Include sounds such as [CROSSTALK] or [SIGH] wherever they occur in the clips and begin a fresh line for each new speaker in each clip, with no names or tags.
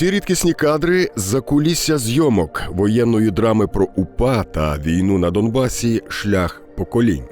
Ці рідкісні кадри з кулісся зйомок воєнної драми про УПА та війну на Донбасі Шлях поколінь.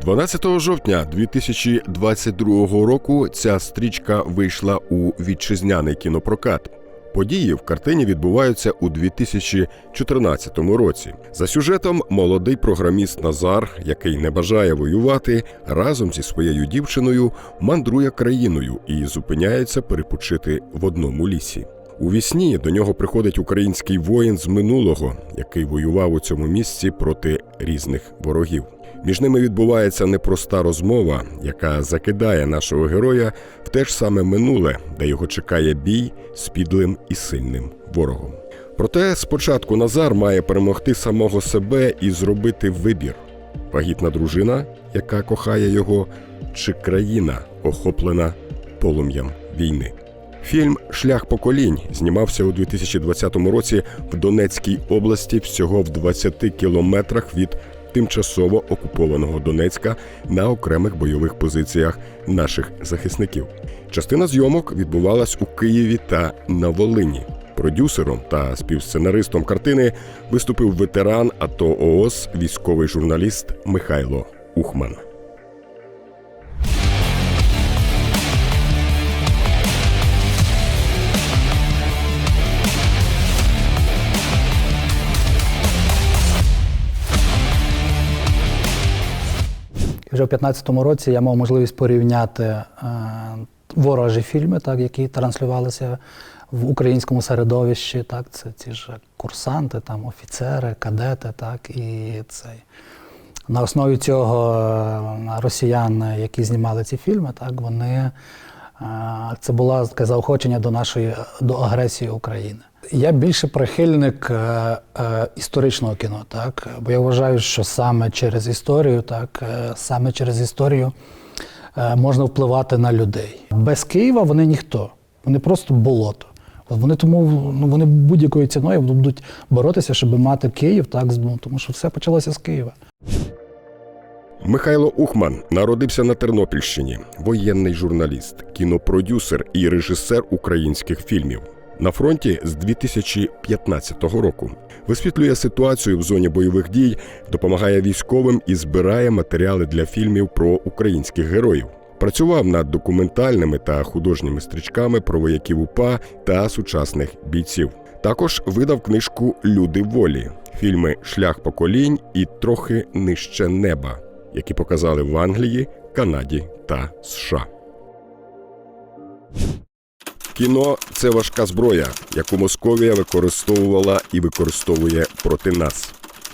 12 жовтня 2022 року ця стрічка вийшла у вітчизняний кінопрокат. Події в картині відбуваються у 2014 році. За сюжетом молодий програміст Назар, який не бажає воювати, разом зі своєю дівчиною мандрує країною і зупиняється перепочити в одному лісі. У вісні до нього приходить український воїн з минулого, який воював у цьому місці проти різних ворогів. Між ними відбувається непроста розмова, яка закидає нашого героя в те ж саме минуле, де його чекає бій з підлим і сильним ворогом. Проте спочатку Назар має перемогти самого себе і зробити вибір: вагітна дружина, яка кохає його, чи країна, охоплена полум'ям війни. Фільм Шлях поколінь знімався у 2020 році в Донецькій області всього в 20 кілометрах від тимчасово окупованого Донецька на окремих бойових позиціях наших захисників. Частина зйомок відбувалась у Києві та на Волині. Продюсером та співсценаристом картини виступив ветеран АТО ООС, військовий журналіст Михайло Ухман.
Вже в 2015 році я мав можливість порівняти е, ворожі фільми, так, які транслювалися в українському середовищі. Так, це ці ж курсанти, там, офіцери, кадети, так, і цей. На основі цього е, росіян, які знімали ці фільми, так, вони, е, це було таке заохочення до нашої до агресії України. Я більше прихильник е, е, історичного кіно, так бо я вважаю, що саме через історію, так е, саме через історію е, можна впливати на людей. Без Києва вони ніхто, вони просто болото. Вони тому ну вони будь-якою ціною будуть боротися, щоб мати Київ, так ну, тому що все почалося з Києва.
Михайло Ухман народився на Тернопільщині, воєнний журналіст, кінопродюсер і режисер українських фільмів. На фронті з 2015 року висвітлює ситуацію в зоні бойових дій, допомагає військовим і збирає матеріали для фільмів про українських героїв. Працював над документальними та художніми стрічками про вояків УПА та сучасних бійців. Також видав книжку Люди волі, фільми Шлях поколінь і трохи нижче неба, які показали в Англії, Канаді та США. Кіно це важка зброя, яку Московія використовувала і використовує проти нас.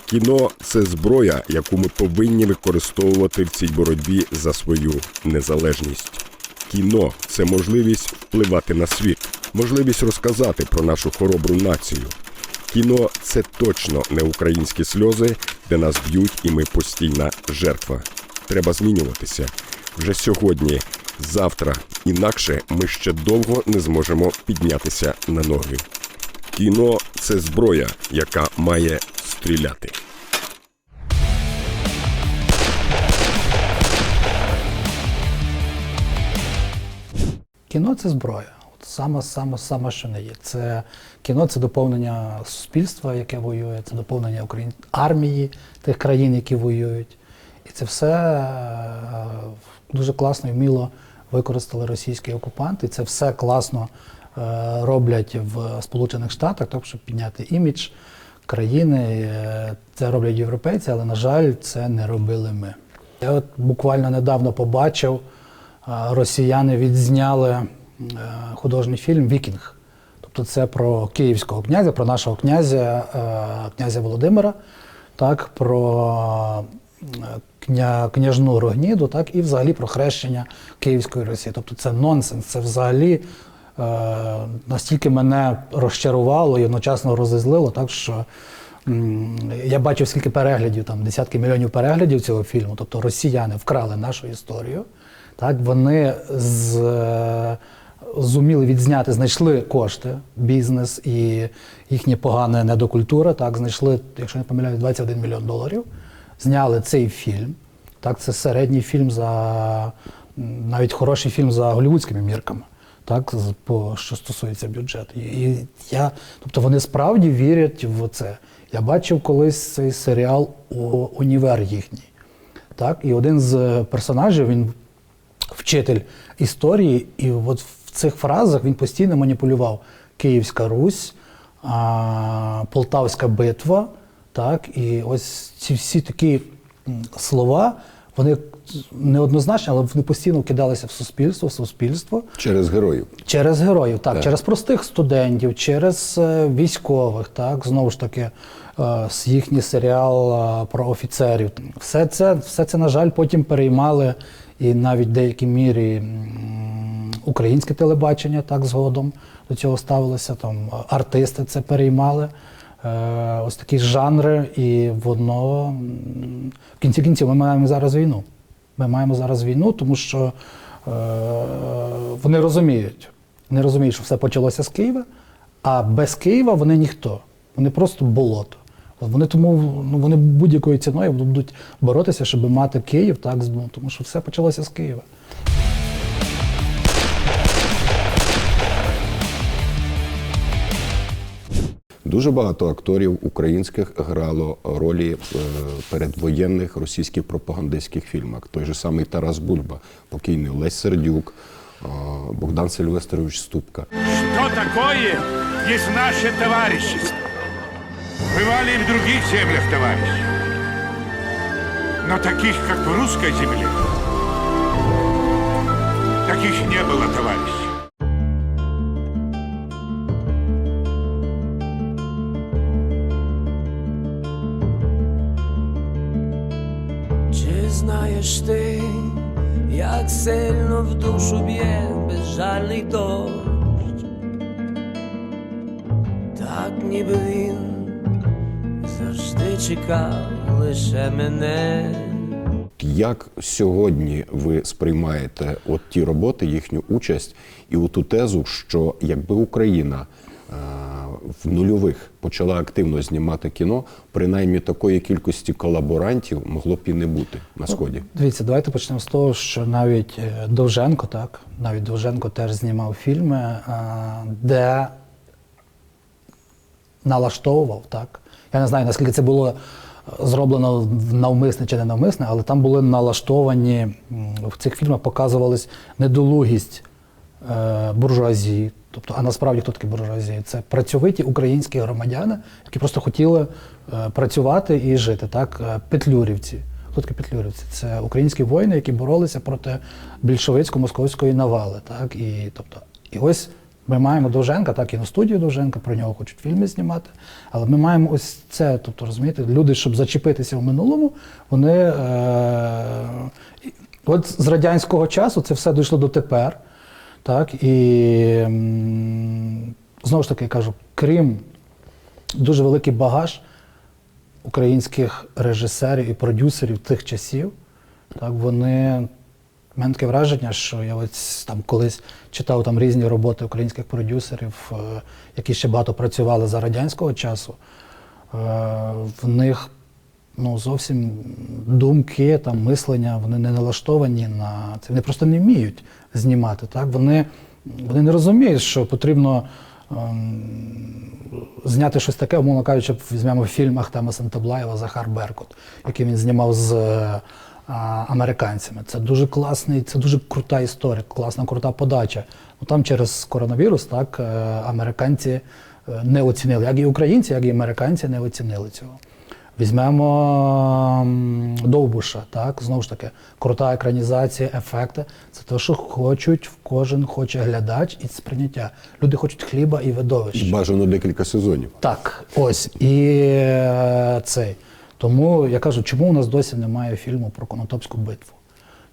Кіно це зброя, яку ми повинні використовувати в цій боротьбі за свою незалежність. Кіно це можливість впливати на світ, можливість розказати про нашу хоробру націю. Кіно це точно не українські сльози, де нас б'ють, і ми постійна жертва. Треба змінюватися вже сьогодні, завтра. Інакше ми ще довго не зможемо піднятися на ноги. Кіно це зброя, яка має стріляти.
Кіно це зброя. От саме, саме, саме, що не є. Це кіно це доповнення суспільства, яке воює, це доповнення Україн... армії тих країн, які воюють. І це все е, дуже класно і вміло використали російські окупанти. Це все класно е, роблять в Сполучених Штатах, тобто, щоб підняти імідж країни. Е, Це роблять європейці, але, на жаль, це не робили ми. Я от буквально недавно побачив, е, росіяни відзняли художній фільм Вікінг. Тобто це про київського князя, про нашого князя, князя Володимира, так, про кня, княжну Рогніду, так, і взагалі про хрещення Київської Росії. Тобто це нонсенс, це взагалі е, настільки мене розчарувало і одночасно розізлило, так що я бачив скільки переглядів, там десятки мільйонів переглядів цього фільму. Тобто росіяни вкрали нашу історію. Так, вони з, е, зуміли відзняти, знайшли кошти, бізнес і їхня погана недокультура. Так, знайшли, якщо не помиляюсь, 21 мільйон доларів. Зняли цей фільм. Так, це середній фільм за навіть хороший фільм за голівудськими мірками. так, по, що стосується бюджету. І, я, тобто вони справді вірять в це. Я бачив колись цей серіал «О- Універ їхній. Так? І один з персонажів, він вчитель історії, і от в цих фразах він постійно маніпулював Київська Русь, Полтавська битва. Так? І ось ці всі такі слова, вони неоднозначні, але вони постійно вкидалися в суспільство, в суспільство.
Через героїв.
Через героїв, так,
Так.
через простих студентів, через е, військових, так, знову ж таки, е, їхній серіал е, про офіцерів. Все це, все це, на жаль, потім переймали і навіть в деякій мірі українське телебачення так згодом до цього ставилося. Там артисти це переймали. Е, Ось такі жанри, і воно в кінці кінців ми маємо зараз війну. Ми маємо зараз війну, тому що е, вони розуміють. Вони розуміють, що все почалося з Києва, а без Києва вони ніхто. Вони просто болото. Вони тому ну, вони будь-якою ціною будуть боротися, щоб мати Київ, так, ну, тому що все почалося з Києва.
Дуже багато акторів українських грало ролі е, передвоєнних російських пропагандистських фільмах. Той же самий Тарас Бульба, покійний Олесь Сердюк, е, Богдан Сильвестрович Ступка.
Что такое есть наше товарищество? Бывали в других землях, товарищи. Но таких, как в русской земле, таких не было, товарищи.
Знаєш ти, як сильно в душу б'є безжальний дощ? Так ніби він завжди чекав лише мене.
Як сьогодні ви сприймаєте от ті роботи, їхню участь і оту тезу, що якби Україна е, в нульових почала активно знімати кіно, принаймні такої кількості колаборантів могло б і не бути на сході.
Дивіться, давайте почнемо з того, що навіть е, Довженко, так, навіть Довженко теж знімав фільми, е, де налаштовував, так. Я не знаю, наскільки це було е, зроблено навмисне чи не навмисне, але там були налаштовані, в цих фільмах показувалась недолугість буржуазії. Тобто, а насправді хто такі буржуазії? Це працьовиті українські громадяни, які просто хотіли е, працювати і жити. Так? Е, Петлюрівці. Хто такі петлюрівці? Це українські воїни, які боролися проти більшовицько-московської навали. Так? І, тобто, і ось ми маємо Довженка, так, і на студію Довженка, про нього хочуть фільми знімати. Але ми маємо ось це, тобто, розумієте, люди, щоб зачепитися в минулому, вони. Е, от з радянського часу це все дійшло до тепер. Так, і знову ж таки я кажу, крім дуже великий багаж українських режисерів і продюсерів тих часів, так, вони. У мене таке враження, що я ось там колись читав там різні роботи українських продюсерів, е, які ще багато працювали за радянського часу. Е, В них ну, зовсім думки, там, мислення, вони не налаштовані на це. Вони просто не вміють знімати. Так? Вони, вони не розуміють, що потрібно ем, зняти щось таке, умовно кажучи, візьмемо в фільмах Тема Сантаблаєва Захар Беркут, який він знімав з е, американцями. Це дуже класний, це дуже крута історія, класна, крута подача. Ну там через коронавірус так е, американці е, не оцінили, як і українці, як і американці не оцінили цього. Візьмемо Довбуша, так, знову ж таки, крута екранізація, ефекти. Це те, що хочуть, кожен хоче глядач і сприйняття. Люди хочуть хліба і видовища.
Бажано декілька сезонів.
Так, ось. І е, цей. Тому я кажу, чому у нас досі немає фільму про Конотопську битву?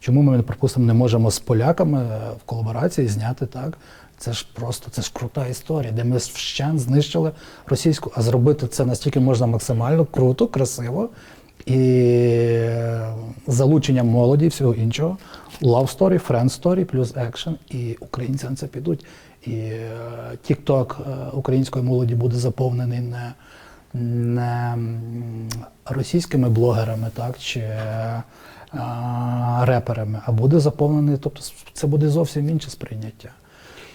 Чому ми, припустимо, не можемо з поляками е, в колаборації зняти так? Це ж просто це ж крута історія, де ми вщен знищили російську, а зробити це настільки можна максимально круто, красиво і е, з залученням молоді і всього іншого. Love story, friend story, плюс екшен, і українці на це підуть. І е, TikTok е, української молоді буде заповнений не, не російськими блогерами, так, чи е, реперами, а буде заповнений, тобто це буде зовсім інше сприйняття.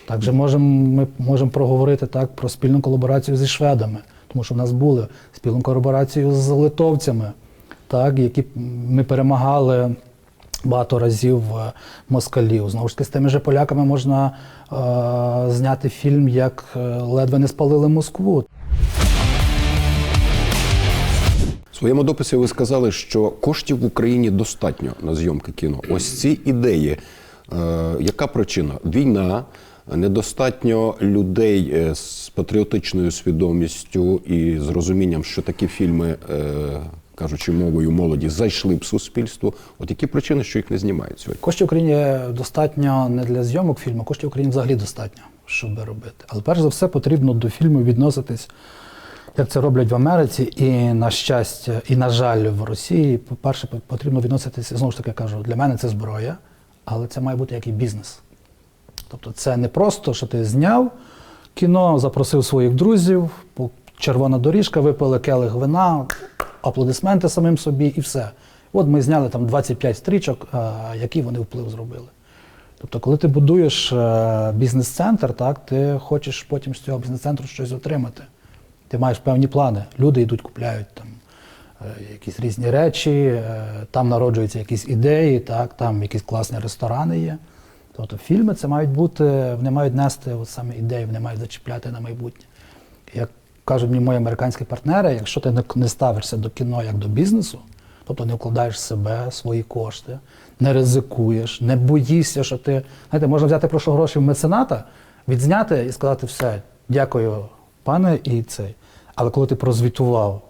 Також можемо ми можемо проговорити так про спільну колаборацію зі шведами, тому що в нас були спільну колаборацію з литовцями, так, які ми перемагали багато разів москалів. Знову ж таки, з тими же поляками можна е, зняти фільм, як е, ледве не спалили Москву.
В своєму дописі ви сказали, що коштів в Україні достатньо на зйомки кіно. Ось ці ідеї. Е, яка причина? Війна, недостатньо людей е, з патріотичною свідомістю і з розумінням, що такі фільми, е, кажучи мовою молоді, зайшли б в суспільство. От які причини, що їх не знімають сьогодні?
Коштів Україні достатньо не для зйомок фільму, коштів Україні взагалі достатньо, щоб робити. Але перш за все потрібно до фільму відноситись, як це роблять в Америці, і на щастя, і на жаль, в Росії. По- потрібно відноситися, знову ж таки кажу, для мене це зброя, але це має бути як і бізнес. Тобто це не просто, що ти зняв кіно, запросив своїх друзів, червона доріжка, випили келих вина, аплодисменти самим собі і все. От ми зняли там 25 стрічок, а, який вони вплив зробили. Тобто, коли ти будуєш е, бізнес-центр, так, ти хочеш потім з цього бізнес-центру щось отримати. Ти маєш певні плани. Люди йдуть, купляють там е, якісь різні речі, е, там народжуються якісь ідеї, так, там якісь класні ресторани є. Тобто фільми це мають бути, вони мають нести от саме ідеї, вони мають зачіпляти на майбутнє. Як кажуть мені мої американські партнери, якщо ти не- ставишся до кіно як до бізнесу, тобто не вкладаєш себе, свої кошти, не ризикуєш, не боїшся, що ти. Знаєте, можна взяти прошу гроші в мецената, відзняти і сказати все, дякую, пане, і цей. Але коли ти прозвітував,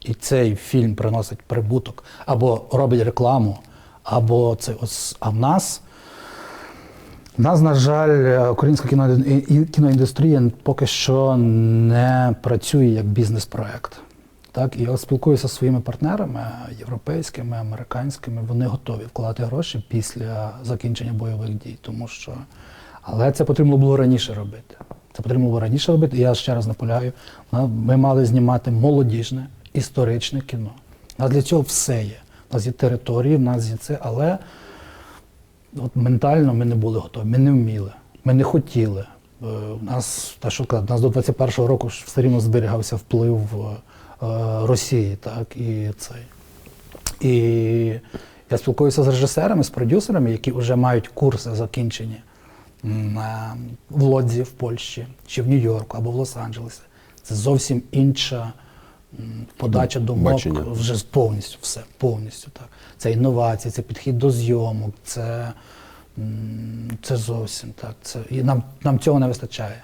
і цей фільм приносить прибуток, або робить рекламу, або це ось, а в нас. Нас, на жаль, українська кіно- кіноіндустрія поки що не працює як бізнес-проект. Так, і я спілкуюся зі своїми партнерами європейськими, американськими. Вони готові вкладати гроші після закінчення бойових дій, тому що але це потрібно було раніше робити. Це потрібно було раніше робити. І я ще раз наполягаю, ми мали знімати молодіжне, історичне кіно. У нас для цього все є. У нас є території, в нас є це, але от ментально ми не були готові, ми не вміли, ми не хотіли. Е, У нас, та що казати, у нас до 21-го року все рівно зберігався вплив е, Росії, так, і цей. І я спілкуюся з режисерами, з продюсерами, які вже мають курси закінчені е, в Лодзі, в Польщі, чи в Нью-Йорку, або в Лос-Анджелесі. Це зовсім інша подача думок
Бачення.
вже повністю все, повністю так. Це інновації, це підхід до зйомок, це, це зовсім так. Це, і нам, нам цього не вистачає.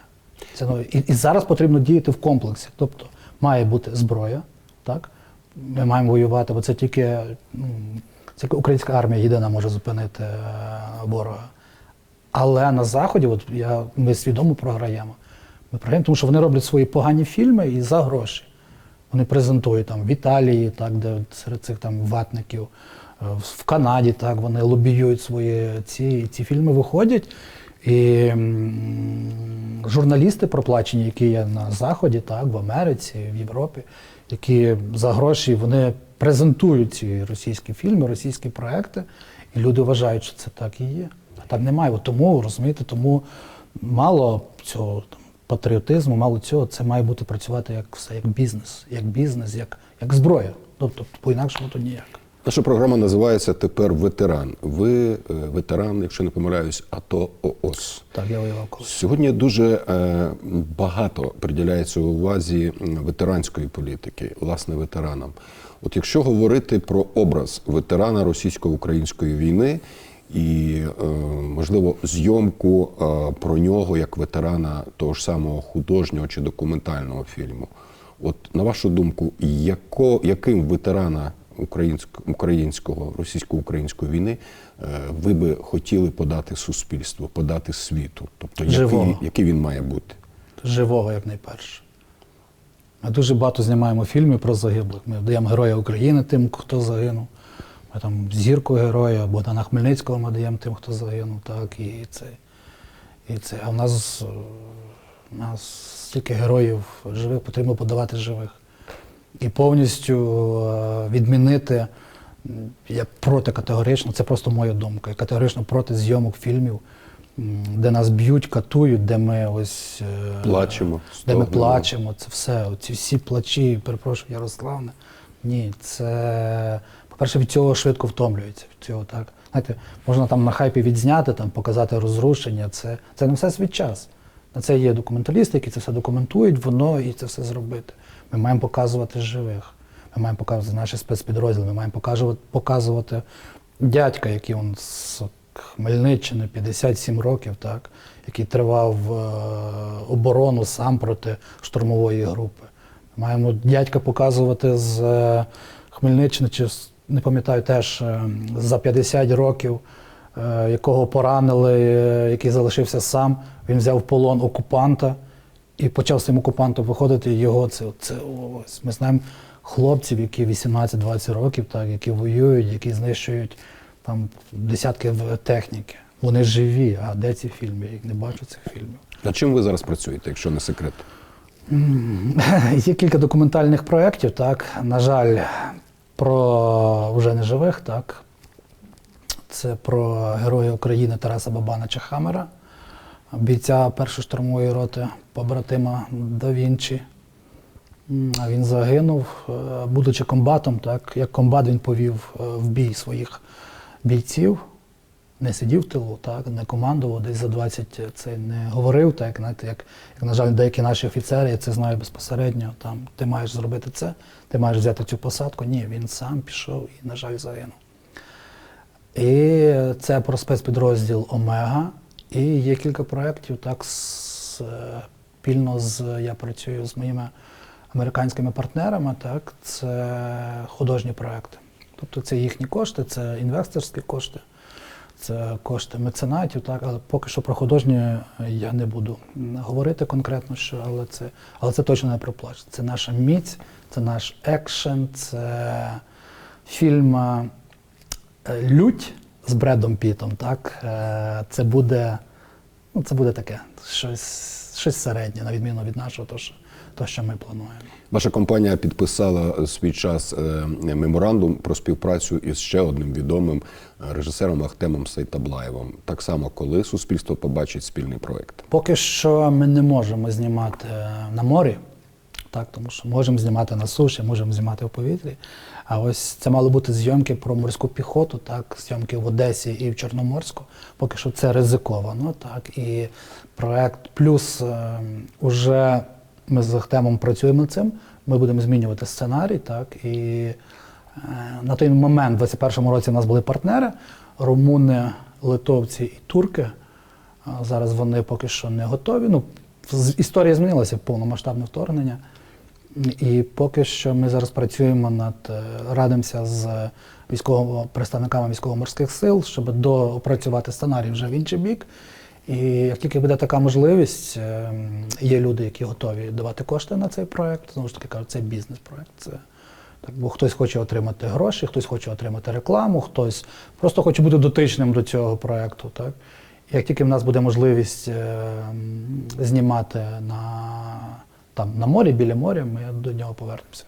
Це, ну, і, і зараз потрібно діяти в комплексі. Тобто має бути зброя, так? Ми маємо воювати, бо це тільки, ну, це українська армія єдина може зупинити е, ворога. Але на Заході, от я, ми свідомо програємо. Ми програємо, тому що вони роблять свої погані фільми і за гроші. Вони презентують там в Італії, так, де серед цих там ватників, е, в- Канаді, так, вони лобіюють свої ці, ці фільми виходять. І журналісти проплачені, які є на Заході, так, в Америці, в Європі, які за гроші вони презентують ці російські фільми, російські проекти, і люди вважають, що це так і є. А так немає. Тому, розумієте, тому мало цього там, патріотизму, мало цього, це має бути працювати як все, як бізнес, як бізнес, як, як зброя. Тобто, по-інакшому то ніяк.
Наша програма називається тепер ветеран. Ви е, ветеран, якщо не помиляюсь, АТО ООС.
Так, я воював колись.
Сьогодні дуже е, багато приділяється увазі ветеранської політики, власне, ветеранам. От якщо говорити про образ ветерана російсько-української війни і, е, можливо, зйомку е, про нього як ветерана того ж самого художнього чи документального фільму, от на вашу думку, яко, яким ветерана українського, українського російсько-української війни е, ви би хотіли подати суспільству, подати світу? Тобто, який,
Живого.
який він має бути?
живого якнайперше. Ми дуже багато знімаємо фільмів про загиблих. Ми даємо Героя України тим, хто загинув. Ми там зірку героя, Богдана Хмельницького ми даємо тим, хто загинув. Так, і це. І це. А в нас, в нас стільки героїв живих, потрібно подавати живих. І повністю е, відмінити, я проти категорично, це просто моя думка. Я категорично проти зйомок фільмів де нас б'ють, катують, де ми ось е,
Плачемо,
де ми плачемо. Це все. Ці всі плачі, перепрошую, Ярославне. Ні, це по-перше, від цього швидко втомлюється. Від цього так. Знаєте, можна там на хайпі відзняти, там показати розрушення. Це, це не все свій час. На це є документалісти, які це все документують, воно і це все зробити. Ми маємо показувати живих. Ми маємо показувати наші спецпідрозділи, ми маємо показувати, показувати дядька, який он з Хмельниччини 57 років, так, який тривав е, оборону сам проти штурмової групи. Маємо дядька показувати з е, Хмельниччини, чи з- не пам'ятаю теж е, за 50 років, е, якого поранили, е, який залишився сам. Він взяв в полон окупанта і почав з цим окупантом виходити. Його це, це ось ми знаємо хлопців, які 18-20 років, так, які воюють, які знищують там десятки техніки. Вони живі. А де ці фільми? Я їх не бачу цих фільмів.
Над чим ви зараз працюєте, якщо не секрет? [LAUGHS]
Є кілька документальних проєктів, так. На жаль, про вже неживих, так. Це про героя України Тараса Бабанича Хамера, бійця першої штурмової роти, побратима Да Вінчі. Він загинув, е, будучи комбатом, так. Як комбат він повів е, в бій своїх бійців не сидів в тилу, так, не командував, десь за 20 це не говорив, так, знаєте, як, як, на жаль, деякі наші офіцери, я це знаю безпосередньо, там, ти маєш зробити це, ти маєш взяти цю посадку. Ні, він сам пішов і, на жаль, загинув. І це про спецпідрозділ Омега. І є кілька проєктів, так, е, спільно з, я працюю з моїми американськими партнерами, так, це художні проекти. Тобто це їхні кошти, це інвесторські кошти, це кошти меценатів, так, але поки що про художні я не буду говорити конкретно, що, але це, але це точно не про плач. Це наша міць, це наш екшен, це фільм е, Лють з Бредом Пітом, так, е, це буде, ну, це буде таке, щось, щось середнє, на відміну від нашого, то, то, що ми плануємо.
Ваша компанія підписала свій час е, меморандум про співпрацю із ще одним відомим е, режисером Ахтемом Сейтаблаєвим. Так само, коли суспільство побачить спільний проект.
Поки що ми не можемо знімати е, на морі, так, тому що можемо знімати на суші, можемо знімати в повітрі. А ось це мали бути зйомки про морську піхоту, так, зйомки в Одесі і в Чорноморську. Поки що це ризиковано. Так, і проект плюс е, уже ми з Ахтемом працюємо над цим. Ми будемо змінювати сценарій, так, і е, на той момент, в 21-му році, у нас були партнери румуни, литовці і турки. А Зараз вони поки що не готові. Ну, історія змінилася повномасштабне вторгнення. І поки що ми зараз працюємо над е, радимося з військово представниками військово-морських сил, щоб доопрацювати сценарій вже в інший бік. І як тільки буде така можливість, е, є люди, які готові давати кошти на цей проект. Знову ж таки кажуть, це бізнес-проект. Це так, бо хтось хоче отримати гроші, хтось хоче отримати рекламу, хтось просто хоче бути дотичним до цього проекту. Так? Як тільки в нас буде можливість е, знімати на, там, на морі, біля моря, ми до нього повернемося.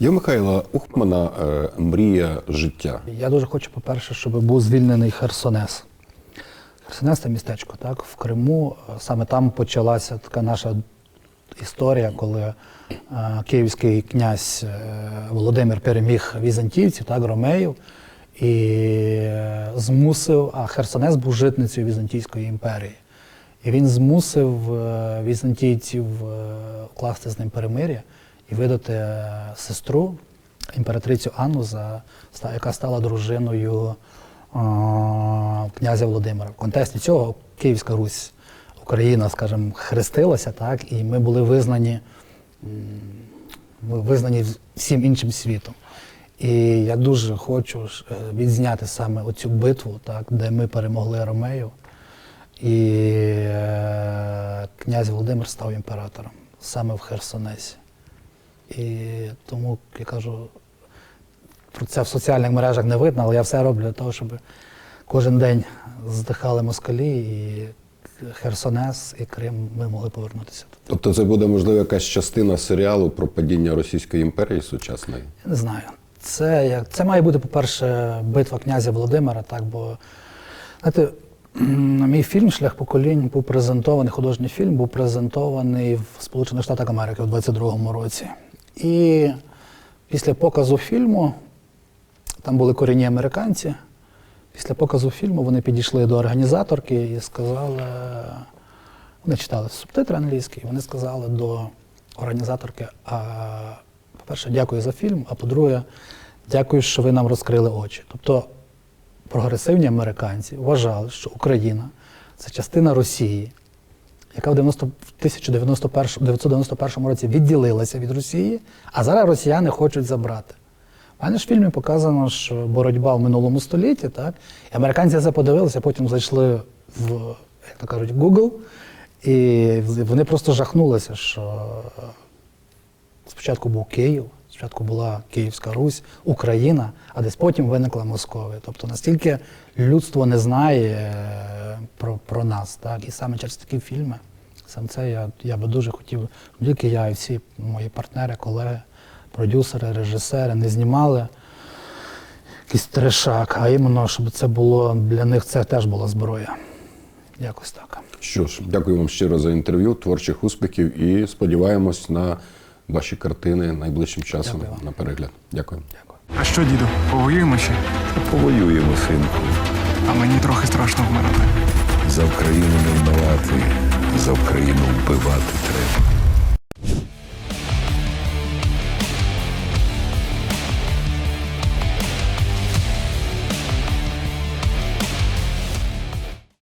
Є Михайла Ухмана е, мрія життя.
Я дуже хочу, по-перше, щоб був звільнений Херсонес. Херсонес це містечко, так, в Криму. Саме там почалася така наша історія, коли е, київський князь е, Володимир переміг візантійців, так, ромеїв, і е, змусив, а Херсонес був житницею Візантійської імперії. І він змусив візантійців укласти з ним перемир'я і видати сестру, імператрицю Анну, за, яка стала дружиною князя Володимира. В контексті цього Київська Русь, Україна, скажімо, хрестилася, так, і ми були визнані, визнані всім іншим світом. І я дуже хочу е, відзняти саме оцю битву, так, де ми перемогли Ромею. І е, князь Володимир став імператором саме в Херсонесі. І тому я кажу, про це в соціальних мережах не видно, але я все роблю для того, щоб кожен день здихали москалі, і Херсонес і Крим ми могли повернутися.
Тобто, це буде можливо якась частина серіалу про падіння Російської імперії сучасної.
Не знаю. Це, як, це має бути, по-перше, битва князя Володимира, так, бо знаєте, Мій фільм Шлях поколінь був презентований, художній фільм був презентований в Сполучених Штатах Америки у 22-му році. І після показу фільму, там були корінні американці, після показу фільму вони підійшли до організаторки і сказали, вони читали субтитри англійські, і вони сказали до організаторки, а, по-перше, дякую за фільм, а по-друге, дякую, що ви нам розкрили очі. Тобто прогресивні американці вважали, що Україна це частина Росії, яка в 90 в 1991 році відділилася від Росії, а зараз росіяни хочуть забрати. Мене ж в фільмі показано, що боротьба в минулому столітті, так? І американці це подивилися, потім зайшли в, як то кажуть, Google, і вони просто жахнулися, що спочатку був Київ, спочатку була Київська Русь, Україна, а десь потім виникла Московія. Тобто настільки людство не знає е, про, про нас. Так? І саме через такі фільми, саме це я, я би дуже хотів, тільки я і всі мої партнери, колеги, продюсери, режисери не знімали якийсь трешак, а іменно, щоб це було для них це теж була зброя. Якось так.
Що ж, дякую вам щиро за інтерв'ю, творчих успіхів і сподіваємось на ваші картини найближчим часом
Дякую вам.
на перегляд. Дякую.
Дякую.
А що, діду, повоюємо ще?
Повоюємо, синку.
А мені трохи страшно вмирати.
За Україну не вбивати, за Україну вбивати треба.